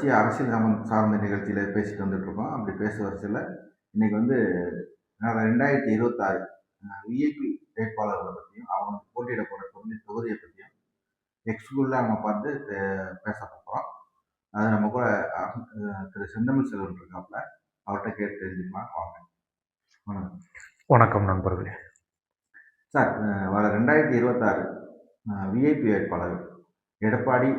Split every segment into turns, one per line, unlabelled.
தொடர்ச்சியாக அரசியல் சம்மந்த சார்ந்த நிகழ்ச்சியில் பேசிட்டு வந்துட்டு இருக்கோம் அப்படி பேச வரிசையில் இன்னைக்கு வந்து ரெண்டாயிரத்தி இருபத்தாறு விஐபி வேட்பாளர்களை பற்றியும் அவங்க போட்டியிட போகிற தொகுதி தொகுதியை பற்றியும் எக்ஸ்க்ளூசிவாக நம்ம பார்த்து பேச போகிறோம் அது நம்ம கூட திரு செந்தமிழ் செல்வன் இருக்காப்புல அவர்கிட்ட கேட்டு தெரிஞ்சுக்கலாம். வாங்க. வணக்கம்.
வணக்கம் நண்பர்களே.
சார் வர ரெண்டாயிரத்தி இருபத்தாறு விஐபி வேட்பாளர்கள் எடப்பாடி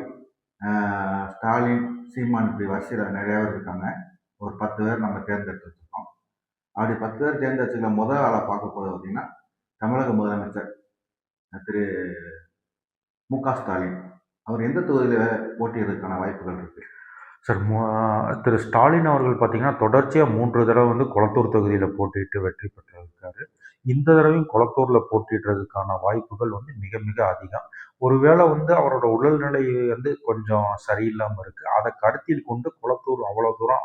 ஸ்டாலின் சீமான் இப்படி வரிசையில் நிறையா பேர் இருக்காங்க. ஒரு பத்து பேர் நம்ம தேர்ந்தெடுத்து வச்சுருக்கோம் அப்படி பத்து பேர் தேர்ந்தெடுத்துக்கல முதல் ஆளை பார்க்க போது பார்த்தீங்கன்னா தமிழக முதலமைச்சர் திரு. மு. க. ஸ்டாலின். அவர் எந்த தொகுதியில் போட்டியிடுறதுக்கான வாய்ப்புகள் இருக்குது
சார் திரு. ஸ்டாலின் அவர்கள் பார்த்தீங்கன்னா தொடர்ச்சியாக மூன்று தடவை வந்து குளத்தூர் தொகுதியில் போட்டியிட்டு வெற்றி பெற்றிருக்காரு. இந்த தடவையும் குளத்தூரில் போட்டிடுறதுக்கான வாய்ப்புகள் வந்து மிக மிக அதிகம். ஒருவேளை வந்து அவரோட உடல்நிலை வந்து கொஞ்சம் சரியில்லாமல் இருக்குது அதை கருத்தில் கொண்டு குளத்தூர் அவ்வளோ தூரம்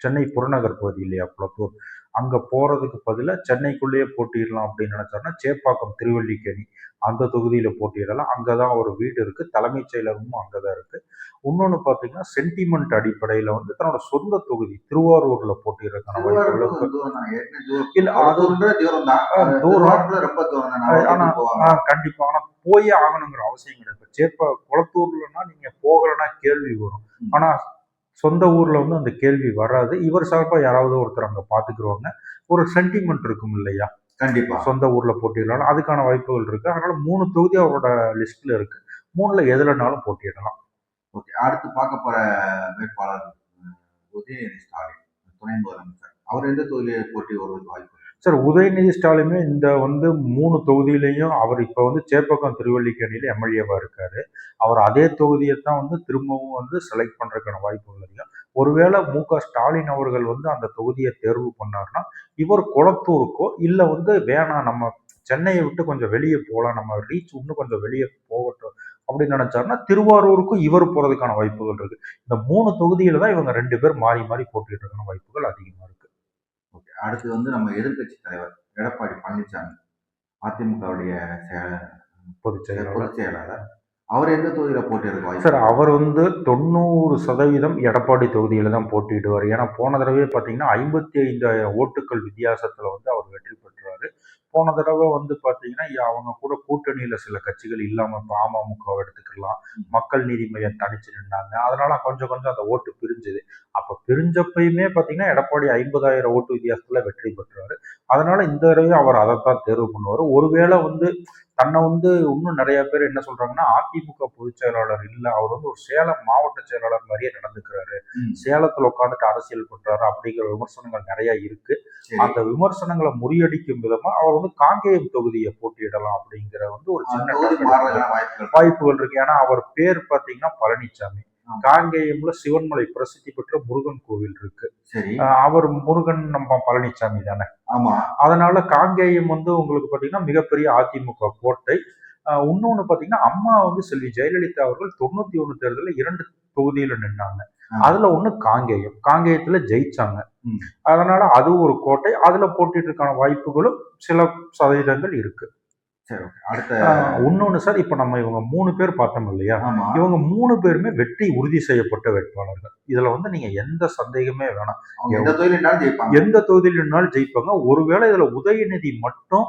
சென்னை புறநகர் பகுதி இல்லையா குளத்தூர் அங்கே போகிறதுக்கு பதிலாக சென்னைக்குள்ளேயே போட்டியிடலாம் அப்படின்னு நினச்சாருன்னா சேப்பாக்கம் திருவல்லிக்கேணி அந்த தொகுதியில் போட்டியிடலாம். அங்கே தான் ஒரு வீடு இருக்குது தலைமைச் செயலகமும் அங்கே தான் இருக்குது இன்னொன்று பார்த்தீங்கன்னா சென்டிமெண்ட் அடிப்படையில் வந்து தன்னோட சொந்த தொகுதி திருவாரூரில் போட்டியிடறதுக்கான வாய்ப்புகள் இல்ல, அது-
தூரம். ரொம்ப தூரம் தான்
ஆனா-
நான் போவாங்க.
ஆ கண்டிப்பாக ஆனால் போயே ஆகணுங்கிற அவசியம் கிடையாது. இப்போ சேப்பா குளத்தூர்லன்னா நீங்கள் போகலைன்னா கேள்வி வரும். ஆனால் சொந்த ஊரில் வந்து அந்த கேள்வி வராது. இவர் சார்பாக யாராவது ஒருத்தர் அங்கே பார்த்துக்குருவாங்க ஒரு சென்டிமெண்ட் இருக்கும் இல்லையா?
கண்டிப்பா.
சொந்த ஊரில் போட்டியிடலாம். அதுக்கான வாய்ப்புகள் இருக்குது அதனால மூணு தொகுதி அவரோட லிஸ்ட்டில் இருக்குது மூணில் எதுலனாலும் போட்டியிடலாம்.
ஓகே. அடுத்து பார்க்க போற வேட்பாளர் உதயநிதி ஸ்டாலின் துணை முதலமைச்சர். அவர் எந்த தொகுதியில போட்டி வருவதற்கு வாய்ப்பு?
சார் உதயநிதி ஸ்டாலினுமே இந்த வந்து மூணு தொகுதியிலையும் அவர் இப்போ வந்து சேப்பக்கம் திருவல்லிக்கேணியில் எம்எல்ஏவாக இருக்கார். அவர் அதே தொகுதியை தான் வந்து திரும்பவும் வந்து செலக்ட் பண்ணுறதுக்கான வாய்ப்புகள் அதிகம் ஒருவேளை மு க ஸ்டாலின் அவர்கள் வந்து அந்த தொகுதியை தேர்வு பண்ணாருன்னா இவர் குளத்தூருக்கோ இல்லை வந்து வேணாம் நம்ம சென்னையை விட்டு கொஞ்சம் வெளியே போகலாம் நம்ம ரீச் இன்னும் கொஞ்சம் வெளியே போகட்டும் அப்படின்னு நினைச்சாருன்னா திருவாரூருக்கும் இவர் போகிறதுக்கான வாய்ப்புகள் இருக்குது இந்த மூணு தொகுதியில் தான் இவங்க ரெண்டு பேர் மாறி மாறி போட்டியிடுறதுக்கான வாய்ப்புகள் அதிகமாக
அடுத்து வந்து நம்ம எதிர்க்கட்சி தலைவர் எடப்பாடி பழனிசாமி அதிமுகவுடைய செயலர்
பொதுச் செயலாளர்.
பொதுச் செயலாளர். அவர் எந்த தொகுதியில போட்டியிட வாய்ப்பு?
சார்? அவர் வந்து தொண்ணூறு சதவீதம் எடப்பாடி தொகுதியில் தான் போட்டியிடுவார். ஏன்னா போன தடவை பார்த்தீங்கன்னா ஐம்பத்தி ஐந்தாயிரம் ஓட்டுகள் வித்தியாசத்தில் வந்து அவர் வெற்றி பெற்றாரு. போன தடவை வந்து பார்த்தீங்கன்னா அவங்க கூட கூட்டணியில் சில கட்சிகள் இல்லாமல் இப்போ அமமுகவை எடுத்துக்கலாம். மக்கள் நீதி மையம் தனிச்சு நின்னாங்க. அதனால கொஞ்சம் கொஞ்சம் அந்த ஓட்டு பிரிஞ்சுது. அப்போ பிரிஞ்சப்பயுமே பார்த்தீங்கன்னா எடப்பாடி ஐம்பதாயிரம் ஓட்டு வித்தியாசத்தில் வெற்றி பெற்றாரு. அதனால இந்த தடவை அவர் அதைத்தான் தேர்வு பண்ணுவார். ஒருவேளை வந்து தன்னை வந்து இன்னும் நிறைய பேர் என்ன சொல்றாங்கன்னா அதிமுக பொதுச் செயலாளர் இல்லை. அவர் வந்து ஒரு சேலம் மாவட்ட செயலாளர் மாதிரியே நடந்துக்கிறாரு. சேலத்துல உட்காந்துட்டு அரசியல் பண்றாரு அப்படிங்கிற விமர்சனங்கள் நிறைய இருக்கு. அந்த விமர்சனங்களை முறியடிக்கும் விதமா அவர் வந்து காங்கேயம் தொகுதியை போட்டியிடலாம் அப்படிங்கிற வந்து ஒரு சின்ன
வாய்ப்புகள்.
இருக்கு. ஏன்னா அவர் பேர் பாத்தீங்கன்னா பழனிசாமி. காங்கேயம்ல சிவன்மலை பிரசித்தி பெற்ற முருகன் கோவில் இருக்கு. அவர் முருகன் நம்ம பழனிசாமி தானே.
ஆமா.
அதனால காங்கேயம் வந்து உங்களுக்கு பார்த்தீங்கன்னா மிகப்பெரிய அதிமுக கோட்டை. இன்னொன்னு பார்த்தீங்கன்னா அம்மா வந்து செல்வி ஜெயலலிதா அவர்கள் தொண்ணூத்தி ஒண்ணு தேர்தலில் இரண்டு தொகுதியில நின்னாங்க. அதுல ஒண்ணு காங்கேயம். காங்கேயத்துல ஜெயிச்சாங்க. அதனால அது ஒரு கோட்டை. அதுல போட்டிட்டுருக்கான வாய்ப்புகளும் சில சதவீதங்கள் இருக்கு.
சரி ஓகே. அடுத்த
ஆஹ் இன்னொன்னு சார் இப்ப நம்ம இவங்க மூணு பேர் பார்த்தோம் இல்லையா? இவங்க மூணு பேருமே வெற்றி உறுதி செய்யப்பட்ட வேட்பாளர்கள். இதுல வந்து நீங்க எந்த சந்தேகமே வேணாம்.
எந்த தொகுதியில் இருந்தாலும் ஜெயிப்பாங்க.
எந்த தொகுதியில் நின்னாலும் ஜெயிப்பாங்க. ஒருவேளை இதுல உதயநிதி மட்டும்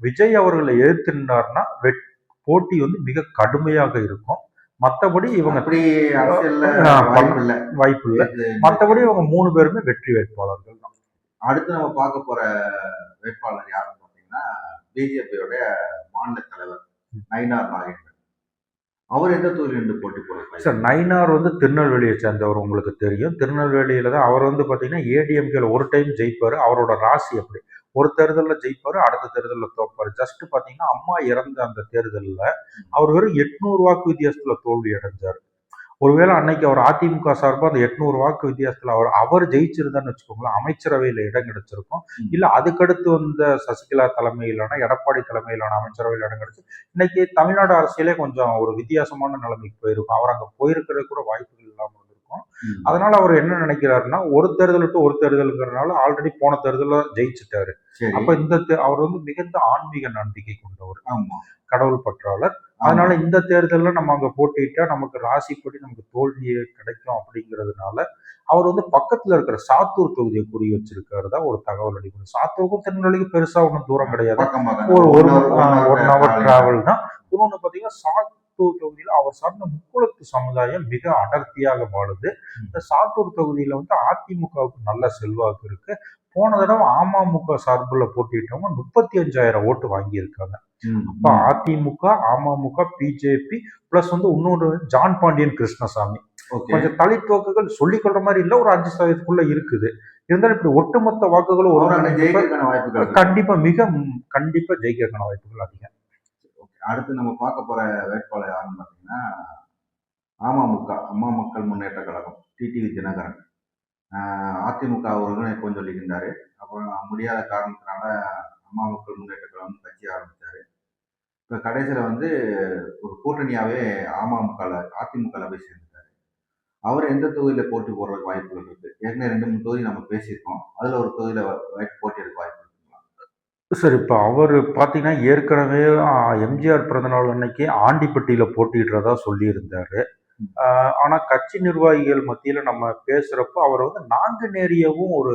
விஜய் அவர்களை எதிர்த்து நின்றார்னா வெட் போட்டி வந்து மிக கடுமையாக இருக்கும். மற்றபடி இவங்க
வாய்ப்பு இல்ல
வாய்ப்பு இல்லை மற்றபடி இவங்க மூணு பேருமே வெற்றி வேட்பாளர்கள் தான்.
அடுத்து நம்ம பார்க்க போற வேட்பாளர் யாருன்னு பார்த்தீங்கன்னா பிஜேபியோட மாநில தலைவர் நயினார் நாகேந்திரன். அவர் எந்த நின்று போட்டி போடுறாரு?
சார் நயினார் வந்து திருநெல்வேலியை சேர்ந்தவர் உங்களுக்கு தெரியும். திருநெல்வேலியில தான் அவர் வந்து பார்த்தீங்கன்னா ஏடிஎம்கேல ஒரு டைம் ஜெயிப்பார். அவரோட ராசி அப்படி. ஒரு தேர்தலில் ஜெயிப்பார் அடுத்த தேர்தலில் தோப்பார். ஜஸ்ட் பார்த்தீங்கன்னா அம்மா இறந்த அந்த தேர்தலில் அவர் வெறும் எட்நூறு வாக்கு வித்தியாசத்தில் தோல்வி அடைஞ்சார். ஒருவேளை அன்னைக்கு அவர் அதிமுக சார்பாக அந்த எட்நூறு வாக்கு வித்தியாசத்தில் அவர் அவர் ஜெயிச்சிருந்தான்னு வச்சுக்கோங்களேன் அமைச்சரவையில் இடம் கிடைச்சிருக்கும். இல்லை அதுக்கடுத்து வந்த சசிகலா தலைமையிலான எடப்பாடி தலைமையிலான அமைச்சரவையில் இடம் கிடைச்சு இன்னைக்கு தமிழ்நாடு அரசியலே கொஞ்சம் ஒரு வித்தியாசமான நிலைமைக்கு போயிருக்கும். அவர் அங்கே போயிருக்கிறது கூட வாய்ப்புகள் இல்லாமல் இருந்திருக்கும்
ம்.
அதனால அவர் என்ன நினைக்கிறாருன்னா ஒரு தேர்தல் விட்டு ஒரு தேர்தலுங்கிறனால ஆல்ரெடி போன தேர்தலில் ஜெயிச்சிட்டாரு. அப்ப இந்த அவர் வந்து மிகுந்த ஆன்மீக நம்பிக்கை கொண்டவர்.
ஆமா.
கடவுள் பற்றாளர். அதனால இந்த தேர்தல்ல நம்ம அங்க போட்டிட்டா நமக்கு ராசிப்படி நமக்கு தோல்வி கிடைக்கும் அப்படிங்கிறதுனால அவர் வந்து பக்கத்துல இருக்கிற சாத்தூர் தொகுதியை குறி வச்சிருக்காரு தான் ஒரு தகவல் அடிப்படை. சாத்தூருக்கும் திருநெல்வேலிக்கும் பெருசா ஒன்றும் தூரம் கிடையாது. ஒரு ஒன் ஹவர் டிராவல் தான். இன்னொன்று பார்த்தீங்கன்னா சாத்தூர் தொகுதியில் அவர் சார்ந்த முக்குளத்து சமுதாயம் மிக அடர்த்தியாக வாழுது. இந்த சாத்தூர் தொகுதியில வந்து அதிமுகவுக்கு நல்ல செல்வாக்கு இருக்கு. போன தடவை அமமுக சார்பில் போட்டிட்டவங்க முப்பத்தி அஞ்சாயிரம் ஓட்டு வாங்கியிருக்காங்க.
ம்,
இப்போ அதிமுக அமமுக பிஜேபி பிளஸ் வந்து இன்னொரு ஜான் பாண்டியன் கிருஷ்ணசாமி. கொஞ்சம் தலித்தோக்குகள் சொல்லிக் கொள்ற மாதிரி இல்லை ஒரு அஞ்சு சதவீதத்துக்குள்ள இருக்குது. இருந்தாலும் இப்படி ஒட்டுமொத்த வாக்குகளும் ஒரு. கண்டிப்பா மிக கண்டிப்பா ஜெயிக்கிறதுக்கான வாய்ப்புகள் அதிகம்.
அடுத்து நம்ம பார்க்க போற வேட்பாளர் யாருன்னு பார்த்தீங்கன்னா அமமுக அம்மா மக்கள் முன்னேற்ற கழகம் டிடிவி தினகரன். அதிமுக அதிமுக ஒருங்கிணைப்புன்னு சொல்லியிருந்தாரு. அப்புறம் முடியாத காரணத்தினால அம்மா மக்கள் முன்னேற்ற கழகம் கட்சி ஆரம்பிச்சாரு. இப்போ கடைசியில் வந்து ஒரு கூட்டணியாகவே அமமுகவில் அதிமுகவில் போய் சேர்ந்துட்டாரு. அவர் எந்த தொகுதியில் போட்டி போடுறதுக்கு வாய்ப்புகள் இருக்குது ஏற்கனவே ரெண்டு மூணு தொகுதி நம்ம பேசியிருக்கோம். அதில் ஒரு தொகுதியில் வ- போட்டி எடுக்க வாய்ப்பு
சார் இப்போ அவர் பார்த்தீங்கன்னா ஏற்கனவே எம்ஜிஆர் பிறந்தநாள் அன்னைக்கு ஆண்டிப்பட்டியில் போட்டியிடுறதா சொல்லியிருந்தாரு. ஆனால் கட்சி நிர்வாகிகள் மத்தியில் நம்ம பேசுகிறப்போ அவர் வந்து நாங்குநேரியவும் ஒரு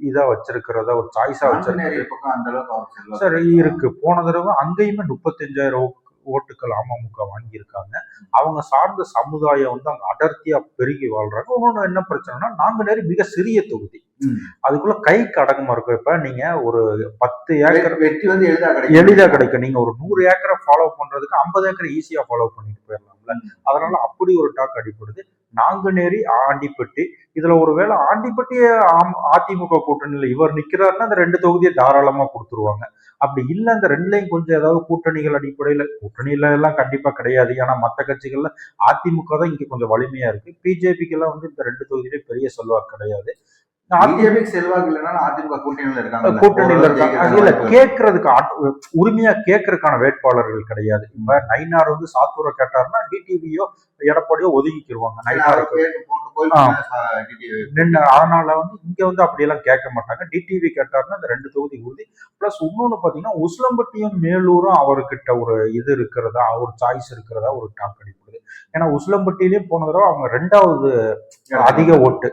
இதாக வச்சிருக்கிறதா ஒரு சாய்ஸாக வச்சிருக்காரு சார் இருக்கு. போன தடவை அங்கேயுமே முப்பத்தஞ்சாயிரம் ஓட்டுகள் அமமுக வாங்கியிருக்காங்க. அவங்க சார்ந்த சமுதாயம் வந்து அங்கே அடர்த்தியா பெருகி வாழ்றாங்க. இன்னொன்று என்ன பிரச்சனைனா நாங்குநேரி மிக சிறிய தொகுதி. அதுக்குள்ள கைக்கு அடக்கமா இருக்கும். இப்ப நீங்க ஒரு பத்து ஏக்கர்
வெ- வெற்றி வந்து எளிதா கிடைக்கும்.
எளிதா கிடைக்கும். நீங்க ஒரு நூறு ஏக்கரை ஃபாலோ பண்றதுக்கு ஐம்பது ஏக்கர் ஈஸியா ஃபாலோ பண்ணிட்டு போயிடலாம்ல அதனால அப்படி ஒரு டாக் அடிப்படுது நாங்குநேரி ஆண்டிப்பட்டி. இதுல ஒருவேளை ஆண்டிப்பட்டி ஆம்- அதிமுக கூட்டணியில இவர் நிக்கிறாருன்னா அந்த ரெண்டு தொகுதியை தாராளமா கொடுத்துருவாங்க. அப்படி இல்ல அந்த ரெண்டுலையும் கொஞ்சம் ஏதாவது கூட்டணிகள் அடிப்படையில கூட்டணியில எல்லாம் கண்டிப்பா கிடையாது. ஏன்னா மற்ற கட்சிகள்ல அதிமுக தான் இங்க கொஞ்சம் வலிமையா இருக்கு. பிஜேபிக்கு எல்லாம் வந்து இந்த ரெண்டு தொகுதியிலே பெரிய செல்வாக்கு கிடையாது. அதிமுக
செல்வாக்கு இல்லைன்னா அதிமுக கூட்டணியில இருக்காங்க
கூட்டணியில இருக்காங்க. இல்ல கேட்கறதுக்கு உரிமையா கேட்கறதுக்கான வேட்பாளர்கள் கிடையாது. இப்ப நைனார் வந்து சாத்தூரை கேட்டாருன்னா டிடிவியோ எடப்பாடியோ ஒதுக்கிக்கிருவாங்க நைனாருக்கு அதனால வந்து இங்க வந்து அப்படியெல்லாம் கேட்க மாட்டாங்க. டிடிவி கேட்டாருன்னா இந்த ரெண்டு தொகுதி உறுதி. பிளஸ் இன்னொன்னு பாத்தீங்கன்னா உசிலம்பட்டியும் மேலூரும் அவர்கிட்ட ஒரு இது இருக்கிறதா ஒரு சாய்ஸ் இருக்கிறதா ஒரு டாக் அடிப்படுது. ஏன்னா உசிலம்பட்டியிலயும் போன தடவை அவங்க ரெண்டாவது அதிக ஓட்டு.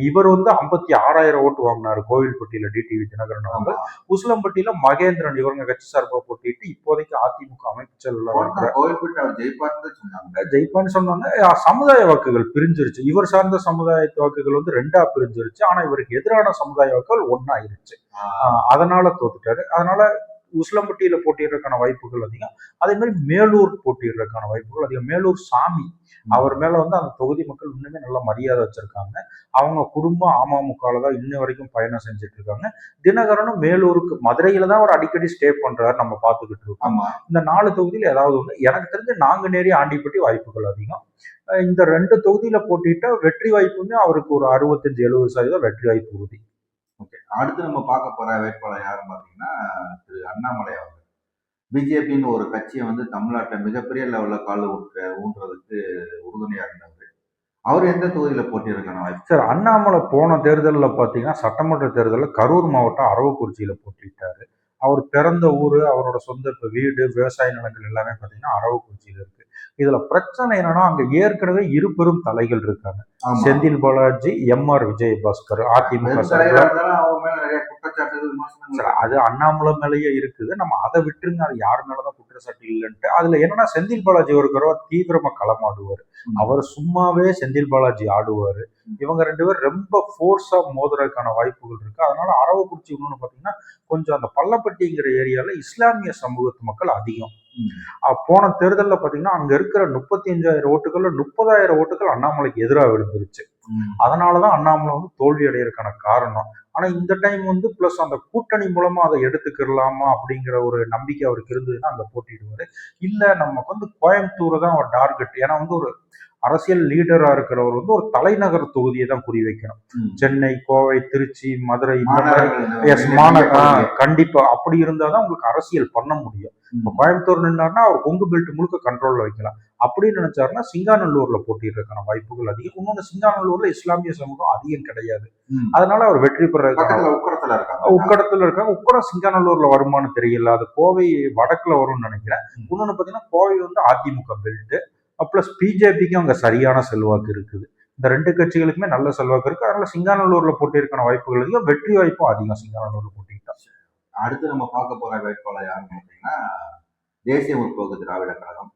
இவர் வந்து ஐம்பத்தி ஆறாயிரம் ஓட்டு வாங்கினாரு. கோவில்பட்டியில டிடிவி தினகரன் அவங்க உசிலம்பட்டியில மகேந்திரன் இவங்க கட்சி சார்பா போட்டிட்டு இப்போதைக்கு அதிமுக அமைப்பு செயலாளர்
ஜெயிப்பார்னு சொன்னாங்க
ஜெயிப்பான்னு சொன்னாங்க. அஹ் சமுதாய வாக்குகள் பிரிஞ்சிருச்சு. இவர் சார்ந்த சமுதாய வாக்குகள் வந்து ரெண்டா பிரிஞ்சிருச்சு. ஆனா இவருக்கு எதிரான சமுதாய வாக்குகள் ஒன்னாயிருச்சு ஆஹ் அதனால தோத்துட்டாரு. அதனால உசிலம்பட்டியில போட்டியிடறதுக்கான வாய்ப்புகள் அதிகம். அதே மாதிரி மேலூர் போட்டியிடறதுக்கான வாய்ப்புகள் அதிகம். மேலூர் சாமி அவர் மேல வந்து அந்த தொகுதி மக்கள் இன்னுமே நல்ல மரியாதை வச்சிருக்காங்க. அவங்க குடும்பம் அமமுகல தான் இன்ன வரைக்கும் பயணம் செஞ்சுட்டு இருக்காங்க. தினகரனும் மேலூருக்கு மதுரையில தான் அவர் அடிக்கடி ஸ்டே பண்றாரு நம்ம பார்த்துக்கிட்டு இருக்கோம். இந்த நாலு தொகுதியில ஏதாவது ஒண்ணு எனக்கு தெரிஞ்சு நாங்குநேரி ஆண்டிப்பட்டி வாய்ப்புகள் அதிகம். இந்த ரெண்டு தொகுதியில போட்டிட்டா வெற்றி வாய்ப்புமே அவருக்கு ஒரு அறுபத்தஞ்சு எழுபது சதவீதம் வெற்றி வாய்ப்பு உறுதி.
ஓகே அடுத்து நம்ம பார்க்க போற வேட்பாளர் யாருன்னு பார்த்தீங்கன்னா திரு அண்ணாமலை அவர்கள். பிஜேபின்னு ஒரு கட்சியை வந்து தமிழ்நாட்டை மிகப்பெரிய லெவலில் கால் ஊற்ற ஊன்றதுக்கு உறுதுணையாக இருந்தவர். அவர் எந்த தொகுதியில் போட்டியிருக்கணும்
சார் அண்ணாமலை போன தேர்தலில் பார்த்தீங்கன்னா சட்டமன்ற தேர்தலில் கரூர் மாவட்டம் அரவக்குறிச்சியில் போட்டிட்டாரு அவர் பிறந்த ஊர் அவரோட சொந்த இப்போ வீடு விவசாய நிலங்கள் எல்லாமே பார்த்தீங்கன்னா அரவக்குறிச்சியில் இருக்கு. இதுல பிரச்சனை என்னன்னா அங்க ஏற்கனவே இரு பெரும் தலைகள் இருக்காங்க. செந்தில் பாலாஜி எம் ஆர் விஜயபாஸ்கர் அதிமுக அது அண்ணாமலை மேலேயே இருக்குது. நம்ம அதை விட்டுருங்க அது யார் மேலதான் குற்றச்சாட்டு இல்லைன்ட்டு. அதுல என்னன்னா செந்தில் பாலாஜி ஒருக்கிறவர் தீவிரமா களமாடுவார். அவர் சும்மாவே செந்தில் பாலாஜி ஆடுவார். இவங்க ரெண்டு பேரும் ரொம்ப ஃபோர்ஸா மோதுறதுக்கான வாய்ப்புகள் இருக்கு. அதனால அரவக்குறிச்சி இன்னொன்னு பாத்தீங்கன்னா கொஞ்சம் அந்த பள்ளப்பட்டிங்கிற ஏரியால இஸ்லாமிய சமூகத்து மக்கள் அதிகம். போன தேர்தலில் பாத்தீங்கன்னா அங்க இருக்கிற முப்பத்தி அஞ்சாயிரம் ஓட்டுகள்ல முப்பதாயிரம் ஓட்டுகள் அண்ணாமலைக்கு எதிராக விழுந்துருச்சு. அதனாலதான் அண்ணாமலை வந்து தோல்வி அடையறதுக்கான காரணம். ஆனா இந்த டைம் வந்து பிளஸ் அந்த கூட்டணி மூலமா அதை எடுத்துக்கிடலாமா அப்படிங்கிற ஒரு நம்பிக்கை அவருக்கு இருந்ததுன்னா அங்க போட்டிடுவாரு இல்ல நமக்கு வந்து கோயம்புத்தூர் தான் ஒரு டார்கெட். ஏன்னா வந்து ஒரு அரசியல் லீடரா இருக்கிறவர் வந்து ஒரு தலைநகர் தொகுதியை தான் குறி வைக்கணும். சென்னை கோவை திருச்சி மதுரை எஸ்
இந்த
மாந
பெரிய
ஆ,
பகுதிகள்.
கண்டிப்பா. அப்படி இருந்தாதான் உங்களுக்கு அரசியல் பண்ண முடியும். இப்போ கோயம்புத்தூர் நின்னாருன்னா அவர் கொங்கு பெல்ட் முழுக்க கண்ட்ரோல்ல வைக்கலாம். அப்படின்னு நினைச்சாருன்னா சிங்காநல்லூர்ல போட்டியிடுறதுக்கான வாய்ப்புகள் அதிகம். இன்னொன்று சிங்காநல்லூர்ல இஸ்லாமிய சமூகம் அதிகம் கிடையாது. அதனால அவர் வெற்றி பெறதுக்கான
உக்கடத்துல இருக்காங்க.
உக்கடத்துல இருக்காங்க. உக்கடம் சிங்காநல்லூர்ல வருமானு தெரியல. அது கோவை வடக்குல வரும்னு நினைக்கிறேன். இன்னொன்னு பாத்தீங்கன்னா கோவை வந்து அதிமுக பெல்ட் ப்ளஸ் பிஜேபிக்கும் அங்கே சரியான செல்வாக்கு இருக்குது. இந்த ரெண்டு கட்சிகளுக்குமே நல்ல செல்வாக்கு இருக்குது அதனால சிங்காநல்லூரில் போட்டியிருக்கான வாய்ப்புகள் அதிகம் வெற்றி வாய்ப்பும் அதிகம் சிங்காநல்லூரில் போட்டிக்கிட்டா
அடுத்து நம்ம பார்க்க போகிற வேட்பாளர் யாருன்னு பார்த்தீங்கன்னா தேசிய முற்போக்கு திராவிட கழகம்.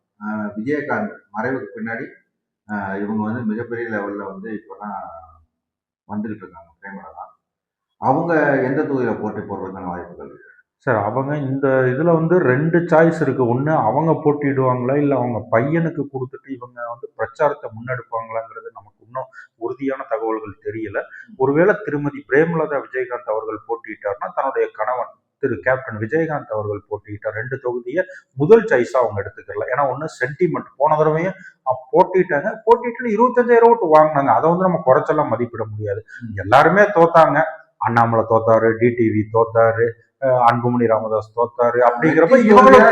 விஜயகாந்த் மறைவுக்கு பின்னாடி இவங்க வந்து மிகப்பெரிய லெவலில் வந்து இப்போதான் வந்துகிட்டு இருக்காங்க பிரேமலதா. அவங்க எந்த தொகுதியில் போட்டி போடுறதுக்கான வாய்ப்புகள் இருக்கு?
சார் அவங்க இந்த இதுல வந்து ரெண்டு சாய்ஸ் இருக்கு. ஒண்ணு அவங்க போட்டிடுவாங்களா இல்ல அவங்க பையனுக்கு கொடுத்துட்டு இவங்க வந்து பிரச்சாரத்தை முன்னெடுப்பாங்களாங்கிறது நமக்கு இன்னும் உறுதியான தகவல்கள் தெரியல. ஒருவேளை திருமதி பிரேமலதா விஜயகாந்த் அவர்கள் போட்டியிட்டார்னா தன்னுடைய கணவன் திரு கேப்டன் விஜயகாந்த் அவர்கள் போட்டியிட்டார் ரெண்டு தொகுதியை முதல் சாய்ஸா அவங்க எடுத்துக்கலாம் ஏன்னா ஒண்ணு சென்டிமெண்ட் போன தடவையும் போட்டிட்டாங்க. போட்டிட்டு இருபத்தஞ்சாயிரம் ஓட்டு வாங்கினாங்க. அதை வந்து நம்ம குறைச்செல்லாம் மதிப்பிட முடியாது. எல்லாருமே தோத்தாங்க. அண்ணாமலை தோத்தாரு டிடிவி தோத்தாரு அன்புமணி ராமதாஸ் தோத்தாரு. அப்படிங்கிறப்ப இவங்களும்.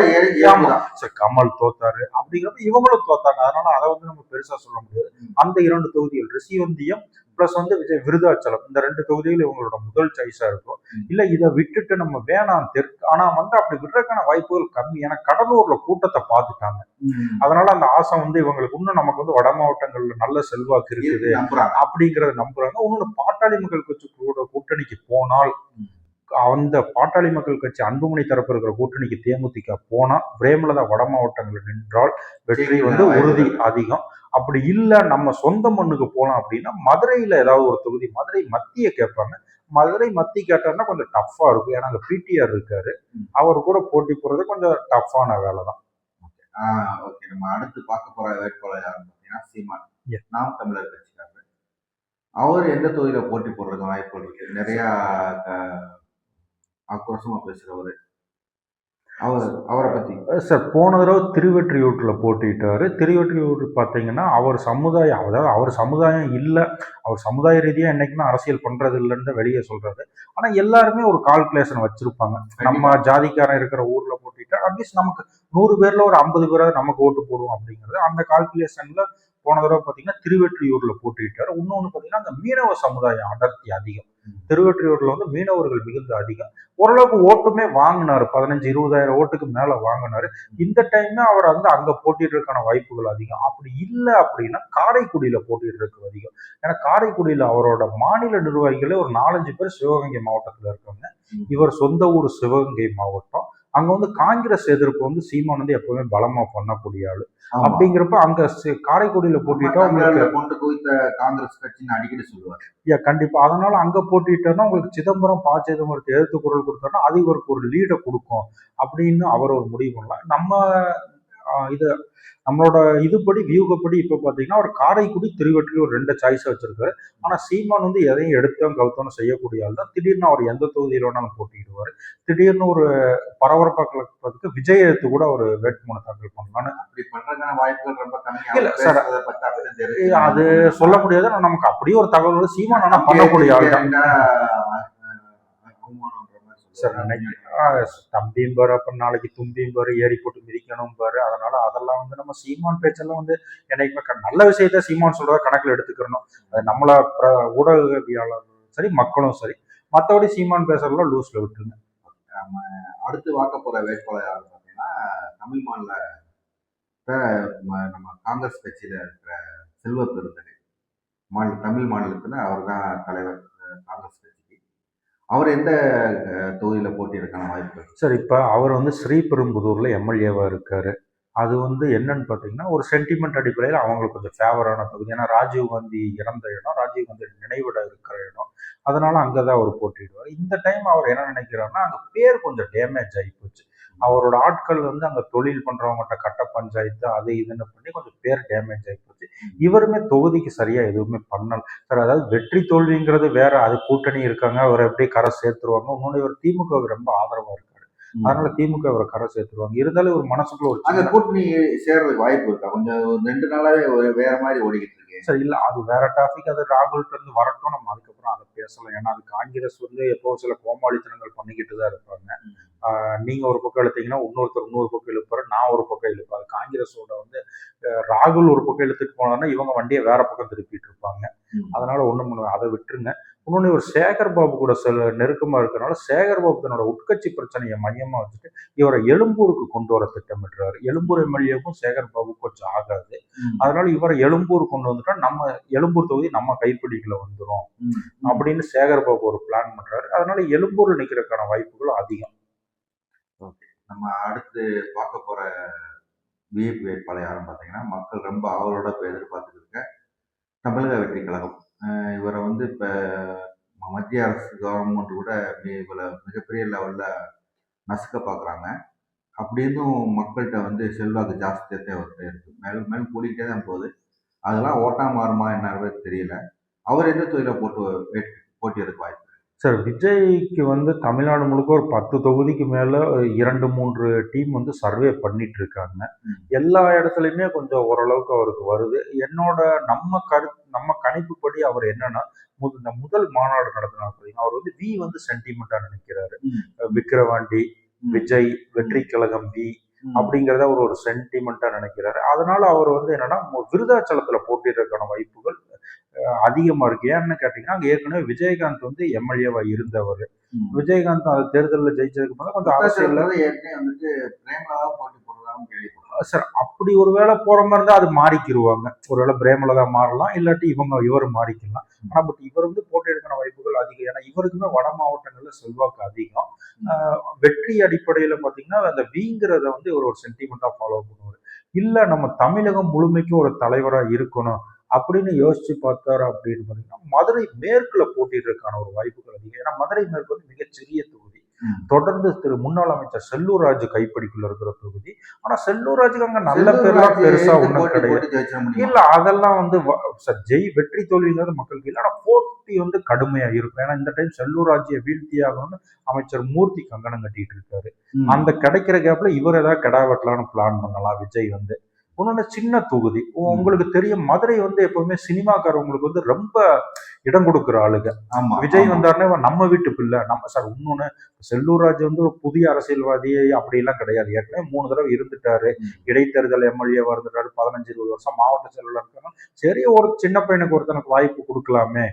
சரி, கமல் தோத்தாரு. அப்படிங்கிறப்ப இவங்களும் தோத்தாங்க. அதனால அதை வந்து நம்ம பெருசா சொல்ல முடியாது. அந்த இரண்டு தொகுதிகள் ரிஷிவந்தியம் பிளஸ் வந்து விஜய் விருதாச்சலம். இந்த ரெண்டு தொகுதிகள் இவங்களோட முதல் சாய்ஸா இருக்கும். இல்ல இதை விட்டுட்டு நம்ம வேணாம் தெற்கு ஆனா வந்து அப்படி விடுறதுக்கான வாய்ப்புகள் கம்மி. ஏன்னா கடலூர்ல கூட்டத்தை பார்த்துட்டாங்க. அதனால அந்த ஆசை வந்து இவங்களுக்கு இன்னும் நமக்கு வந்து வட மாவட்டங்கள்ல நல்ல செல்வாக்கு இருக்குது. அப்படிங்கறத நம்புறாங்க. இன்னொன்று பாட்டாளி மக்கள் கட்சி கூட கூட்டணிக்கு போனால். அந்த பாட்டாளி மக்கள் கட்சி அன்புமணி தரப்பு இருக்கிற கூட்டணிக்கு தேமுதிக போனா பிரேமலதா வட மாவட்டங்களில் நின்றால் வெற்றி வந்து உறுதி. அதிகம். அப்படி இல்ல நம்ம சொந்த மண்ணுக்கு போலாம் அப்படின்னா மதுரையில ஏதாவது ஒரு தொகுதி மதுரை மத்திய கேட்பாங்க. மதுரை மத்தி கேட்டார்னா கொஞ்சம் டஃப்பா இருக்கும். ஏன்னா அங்க பிடிஆர் இருக்காரு. அவர் கூட போட்டி போறது கொஞ்சம் டஃப்பான வேலை தான்.
ஓகே. நம்ம அடுத்து பார்க்க போற வேட்பாளர் யாருன்னு பார்த்தீங்கன்னா சீமான். நாம் தமிழர் கட்சிக்காரர். அவர் எந்த தொகுதியில போட்டி போடுறதுக்கு வாய்ப்புகள் இருக்கு? நிறைய ஆஹ், ஆக்ரோஷமா பேசுறவரு அவர். அவரை பத்தி.
சார் போன தடவை திருவெற்றியூர்ல போட்டிட்டாரு திருவெற்றியூர் பார்த்தீங்கன்னா அவர் சமுதாயம் அதாவது அவர் சமுதாயம் இல்லை. அவர் சமுதாய ரீதியாக என்னைக்குமே அரசியல் பண்றது இல்லைன்னு வெளியே சொல்றாரு. ஆனா எல்லாருமே ஒரு கால்குலேஷன் வச்சிருப்பாங்க. நம்ம ஜாதிக்காரன் இருக்கிற ஊர்ல போட்டிட்டா அட்லீஸ்ட் நமக்கு நூறு பேர்ல ஒரு ஐம்பது பேராவது நமக்கு ஓட்டு போடுவோம் அப்படிங்கிறது. அந்த கால்குலேஷன்ல போன தடவை பார்த்தீங்கன்னா திருவெற்றியூர்ல போட்டிட்டாரு இன்னொன்று பார்த்தீங்கன்னா அந்த மீனவ சமுதாயம் அடர்த்தி அதிகம். திருவெற்றியூர்ல வந்து மீனவர்கள் மிகுந்த அதிகம். ஓரளவுக்கு ஓட்டுமே வாங்கினாரு. பதினஞ்சு இருபதாயிரம் ஓட்டுக்கு மேல வாங்கினாரு. இந்த டைம் அவர் வந்து அங்க போட்டிடுறதுக்கான வாய்ப்புகள் அதிகம். அப்படி இல்லை அப்படின்னா காரைக்குடியில போட்டிடுறதுக்கு அதிகம். ஏன்னா காரைக்குடியில அவரோட மாநில நிர்வாகிகளே ஒரு நாலஞ்சு பேர் சிவகங்கை மாவட்டத்துல இருக்காங்க. இவர் சொந்த ஊர் சிவகங்கை மாவட்டம். அங்க வந்து காங்கிரஸ் எதிர்ப்பு வந்து சீமான் வந்து எப்பவுமே பலமா பண்ணக்கூடிய ஆளு. அப்படிங்கிறப்ப அங்க காரைக்குடியில போட்டிட்டா உங்களுக்கு
கொண்டு குவித்த காங்கிரஸ் கட்சின்னு அடிக்கடி சொல்லுவார்
யா கண்டிப்பா. அதனால அங்க போட்டிட்டோம்னா உங்களுக்கு சிதம்பரம் ப. சிதம்பரத்தை எதிர்த்து குரல் கொடுத்தோம்னா அது இவருக்கு ஒரு லீடை கொடுக்கும் அப்படின்னு அவர் ஒரு முடிவு பண்ணலாம். நம்ம இது நம்மளோட இதுபடி வியூகப்படி இப்ப பாத்தீங்கன்னா ஒரு காரைக்குடி திருவற்றியூர் ரெண்டு சாய்ஸ் வச்சிருக்காரு. ஆனா சீமான் வந்து எதையும் எடுத்தோம் கவுத்தோம் செய்யக்கூடிய ஆள் தான். திடீர்னு அவர் எந்த தொகுதியில வேணாலும் போட்டிடுவாரு திடீர்னு ஒரு பரபரப்பாக்கிறதுக்கு விஜய் எடுத்து கூட ஒரு வேட்புமனு தாக்கல் பண்ணலாம்னு.
அப்படி பண்றதுக்கான வாய்ப்புகள் ரொம்ப கம்மி
இல்ல,
அவர்
சார். அது சொல்ல முடியாது. நமக்கு அப்படியே ஒரு தகவல் சீமான் ஆனா பண்ணக்கூடிய ஆள் தான். சார் நினைக்கிறேன். தம்பியும் பாரு அப்புறம் நாளைக்கு தும்பியும் பாரு ஏறி போட்டு மிதிக்கணும் பாரு. அதனால அதெல்லாம் வந்து நம்ம சீமான் பேச்செல்லாம் வந்து என்னைக்குமே க- நல்ல விஷயத்த சீமான் சொல்றத கணக்கில் எடுத்துக்கிறணும். அது நம்மள பிர- ஊடகவியாளர்களும் சரி மக்களும் சரி மற்றபடி சீமான் பேசுறதுலாம் லூஸ்ல விட்டுருங்க.
அடுத்து வாக்க போற வேட்பாளர் யாருன்னு பார்த்தீங்கன்னா தமிழ் மாநில நம்ம காங்கிரஸ் கட்சியில இருக்கிற செல்வ பெருந்தகை மாநில தமிழ் மாநிலத்துல அவர் தான் தலைவர் காங்கிரஸ் கட்சி. அவர் எந்த தொகுதியில் தொகுதியில போட்டியிருக்கான வாய்ப்புகள்
சார் இப்போ அவர் வந்து ஸ்ரீபெரும்புதூரில் எம்எல்ஏவாக இருக்கார். அது வந்து என்னன்னு பார்த்தீங்கன்னா ஒரு சென்டிமெண்ட் அடிப்படையில் அவங்களுக்கு கொஞ்சம் ஃபேவரான தொகுதி. ஏன்னா ராஜீவ் காந்தி இறந்த இடம் ராஜீவ் காந்தி நினைவிட இருக்கிற இடம். அதனால அங்கே தான் அவர் போட்டிடுவார் இந்த டைம் அவர் என்ன நினைக்கிறாருன்னா அங்கே பேர் கொஞ்சம் டேமேஜ் ஆகி போச்சு. அவரோட ஆட்கள் வந்து அங்கே தொழில் பண்ணுறவங்ககிட்ட கட்ட பஞ்சாயத்து அது இதுன்னு பண்ணி கொஞ்சம் பேர் டேமேஜ் ஆகி போச்சு இவருமே தொகுதிக்கு சரியா எதுவுமே பண்ணல. சார் அதாவது வெற்றி தோல்விங்கிறது வேற அது கூட்டணி இருக்காங்க அவர் எப்படி கரை சேர்த்துருவாங்க? இன்னொன்று இவர் திமுகவுக்கு ரொம்ப ஆதரவா இருக்காரு. அதனால திமுக அவரை கரை சேர்த்துருவாங்க. இருந்தாலும் ஒரு மனசுக்குள்ள ஒரு
அந்த கூட்டணி சேர்றதுக்கு வாய்ப்பு இருக்கா? கொஞ்சம் ஒரு ரெண்டு நாளாவே ஒரு வேற மாதிரி ஓடிக்கிட்டு இருக்கு.
சரி இல்ல அது வேற டாபிக் அது ராகுல்கிட்ட இருந்து வரட்டும். நம்ம அதுக்கப்புறம் அதை பேசலாம். ஏன்னா அது காங்கிரஸ் வந்து எப்போ சில கோமாளித்தனங்கள் பண்ணிக்கிட்டு தான் இருப்பாங்க ஆஹ் நீங்க ஒரு பக்கம் இழுத்தீங்கன்னா இன்னொருத்தர் இன்னொரு பக்கம் இழுப்பாரு நான் ஒரு பக்கம் இழுப்பேன். அது காங்கிரஸோட வந்து ராகுல் ஒரு பக்கம் இழுத்துட்டு போனாங்கன்னா இவங்க வண்டியை வேற பக்கம் திருப்பிட்டு இருப்பாங்க. அதனால ஒண்ணும் பண்ண அதை விட்டுருங்க. இன்னொன்று ஒரு சேகர் பாபு கூட சில நெருக்கமா இருக்கறனால சேகர் பாபு தன்னோட உட்கட்சி பிரச்சனையை மையமா வச்சுட்டு இவரை எழும்பூருக்கு கொண்டு வர திட்டமிடுறாரு. எழும்பூர் எம்எல்ஏவுக்கும் சேகர் பாபு கொஞ்சம் ஆகாது. அதனால இவரை எழும்பூர் கொண்டு வந்துட்டா நம்ம எழும்பூர் தொகுதி நம்ம கைப்பிடிக்குள்ள வந்துரும்.
ம்.
அப்படின்னு சேகர் பாபு ஒரு பிளான் பண்றாரு. அதனால எழும்பூர்ல நிக்கிறதுக்கான வாய்ப்புகள் அதிகம்.
நம்ம அடுத்து பார்க்க போற விஐபி வேட்பாளர் பார்த்தீங்கன்னா மக்கள் ரொம்ப ஆவலோட இப்போ எதிர்பார்த்துட்டு இருக்க தமிழக வெற்றி கழகம். இவரை வந்து இப்போ மத்திய அரசு கவர்மெண்ட் கூட இவரை மிகப்பெரிய லெவலில் நசுக்க பார்க்குறாங்க அப்படி இருந்தும் மக்கள்கிட்ட வந்து செல்வாக்கு ஜாஸ்தியாக தேவை இருக்கு. மேலும் மேலும் கூடிக்கிட்டே தான் போகுது. அதெல்லாம் ஓட்டா மாறுமா என்னன்னு தெரியல. அவர் எந்த தொழிலை போட்டு வேட்- போட்டி எடுக்க வாய்ப்பு
சார் விஜய்க்கு வந்து தமிழ்நாடு முழுக்க ஒரு பத்து தொகுதிக்கு மேல இரண்டு மூன்று டீம் வந்து சர்வே பண்ணிட்டு இருக்காங்க. எல்லா இடத்துலையுமே கொஞ்சம் ஓரளவுக்கு அவருக்கு வருது என்னோட நம்ம கரு நம்ம கணிப்புப்படி அவர் என்னன்னா இந்த முதல் மாநாடு நடத்தினார் பார்த்தீங்கன்னா அவர் வந்து வி வந்து சென்டிமெண்டா நினைக்கிறாரு. விக்கிரவாண்டி. விஜய் வெற்றி கழகம் வி அப்படிங்கிறத அவர் ஒரு சென்டிமெண்டா நினைக்கிறாரு அதனால அவர் வந்து என்னன்னா விருதாச்சலத்துல போட்டியிடறதுக்கான வாய்ப்புகள் அஹ், அதிகமா இருக்கு. ஏன்னு கேட்டீங்கன்னா அங்க ஏற்கனவே விஜயகாந்த் வந்து எம்எல்ஏவா இருந்தவர். விஜயகாந்த் அந்த தேர்தலில் ஜெயிச்சதுக்கு மேல கொஞ்சம்
அரசியல் ஏற்கனவே வந்துட்டு பிரேமலா தான் போட்டி போடுறதாகவும் கேள்விப்படுறோம்
சார் அப்படி ஒரு வேளை போற மாதிரி இருந்தா அது மாறிக்கிருவாங்க. ஒருவேளை பிரேமலதா மாறலாம் இல்லாட்டி இவங்க இவர் மாறிக்கலாம். ஆனா பட் இவர் வந்து போட்டியிடக்கான வாய்ப்புகள் அதிகம். ஏன்னா இவருக்குமே வட மாவட்டங்கள்ல செல்வாக்கு அதிகம். வெற்றி அடிப்படையில பாத்தீங்கன்னா அந்த வீங்கிறத வந்து இவர் ஒரு சென்டிமெண்டா ஃபாலோ பண்ணுவார். இல்ல நம்ம தமிழகம் முழுமைக்கும் ஒரு தலைவரா இருக்கணும். அப்படின்னு யோசிச்சு பார்த்தாரு அப்படின்னு பாத்தீங்கன்னா மதுரை மேற்குல போட்டியிடறதுக்கான ஒரு வாய்ப்புகள் அதிகம். ஏன்னா மதுரை மேற்கு வந்து மிகச்சிறிய தொகுதி. தொடர்ந்து திரு முன்னாள் அமைச்சர் செல்லூர் ராஜு கைப்பிடிக்குள்ள இருக்கிற தொகுதி. ஆனா செல்லூர் ராஜுக்கு அங்க நல்ல பேர்லாம் பெருசா ஒண்ணும் கிடையாது? இல்ல அதெல்லாம் வந்து ஜெய் வெற்றி தோல்விங்கிறது மக்களுக்கு இல்லை. ஆனா போட்டி வந்து கடுமையா இருக்கும். ஏன்னா இந்த டைம் செல்லூர் ராஜ்ய வீழ்த்தி ஆகணும்னு அமைச்சர் மூர்த்தி கங்கணம் கட்டிட்டு இருக்காரு. அந்த கிடைக்கிற கேப்ல இவர் ஏதாவது கெடா வெட்டலாம்னு பிளான் பண்ணலாம். விஜய் வந்து இன்னொன்னு சின்ன தொகுதி. உங்களுக்கு தெரியும் மதுரை வந்து எப்பவுமே சினிமாக்காரவங்களுக்கு வந்து ரொம்ப இடம் கொடுக்குற ஆளுங்க.
ஆமா
விஜய். வந்தாருன்னா நம்ம வீட்டு பிள்ளை. நம்ம சார் இன்னொன்னு செல்லூர் ராஜ் வந்து ஒரு புதிய அரசியல்வாதி அப்படி எல்லாம் கிடையாது. ஏற்கனவே மூணு தடவை இருந்துட்டாரு. இடைத்தேர்தல் எம்எல்ஏவா இருந்துட்டாரு பதினஞ்சு இருபது வருஷம் மாவட்ட செயலாளர் இருக்காங்க சரி ஒரு சின்ன பையனுக்கு ஒருத்தனுக்கு வாய்ப்பு கொடுக்கலாமே.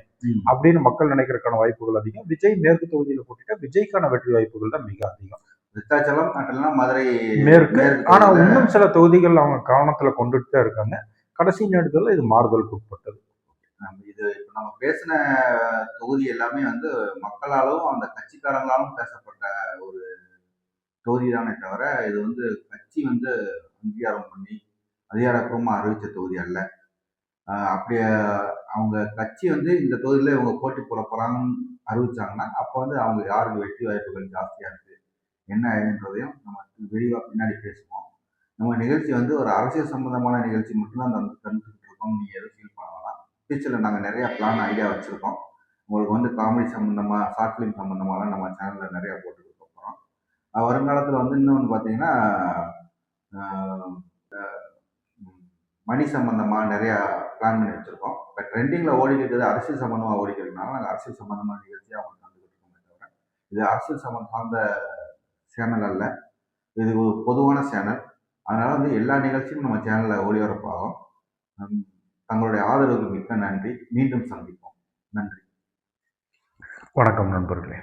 அப்படின்னு மக்கள் நினைக்கிறதுக்கான வாய்ப்புகள் அதிகம். விஜய் மேற்கு தொகுதியில போட்டிட்டா விஜய்க்கான வெற்றி வாய்ப்புகள் தான் மிக அதிகம்.
விருத்தாச்சலம் இல்லைன்னா மதுரை
மேற்கு. ஆனா இன்னும் சில தொகுதிகள் அவங்க கவனத்துல கொண்டுட்டு தான் இருக்காங்க. கடைசி நேரத்துல இது மாறுதலுக்கு உட்பட்டது.
இது இப்ப நம்ம பேசின தொகுதி எல்லாமே வந்து மக்களாலும் அந்த கட்சிக்காரங்களாலும் பேசப்பட்ட ஒரு தொகுதி தானே தவிர இது வந்து கட்சி வந்து அங்கீகாரம் பண்ணி அதிகாரப்பூர்வமாக அறிவித்த தொகுதி அல்ல. ஆஹ் அப்படி அவங்க கட்சி வந்து இந்த தொகுதியில் இவங்க போட்டி போட போறாங்கன்னு அறிவிச்சாங்கன்னா அப்போ வந்து அவங்க யாருக்கு வெற்றி வாய்ப்புகள் ஜாஸ்தியா இருக்கு? என்ன ஏதுன்றதையும் நம்ம விரிவாக பின்னாடி பேசுவோம். நம்ம நிகழ்ச்சி வந்து ஒரு அரசியல் சம்பந்தமான நிகழ்ச்சி மட்டும்தான் அந்த தந்துட்டு இருக்கோம் நீங்க எதுவும் ஃபீல் பண்ண வேணாம் ஃபியூச்சரில் நாங்கள் நிறைய பிளான் ஐடியா வச்சுருக்கோம். உங்களுக்கு வந்து காமெடி சம்மந்தமாக ஷார்ட் ஃபிலிம் சம்மந்தமாலாம் நம்ம சேனலில் நிறையா போட்டு கொடுக்க போகிறோம் வருங்காலத்தில் வந்து இன்னொன்று பார்த்தீங்கன்னா மணி சம்மந்தமாக நிறையா பிளான் பண்ணி வச்சுருக்கோம். இப்போ ட்ரெண்டிங்கில் ஓடிக்கிட்டது அரசியல் சம்மந்தமாக ஓடிக்கிறதுனால நாங்கள் அரசியல் சம்மந்தமான நிகழ்ச்சியாக அவங்களுக்கு தந்துக்கிட்டு இருக்கோமே தவிர இது அரசியல் சம்மந்தம் சார்ந்த சேனல் அல்ல. இது ஒரு பொதுவான சேனல். அதனால் வந்து எல்லா நிகழ்ச்சியும் நம்ம சேனலில் ஒளிபரப்பாகும். ஹம், தங்களுடைய ஆதரவுக்கு மிக்க நன்றி. மீண்டும் சந்திப்போம். நன்றி.
வணக்கம் நண்பர்களே.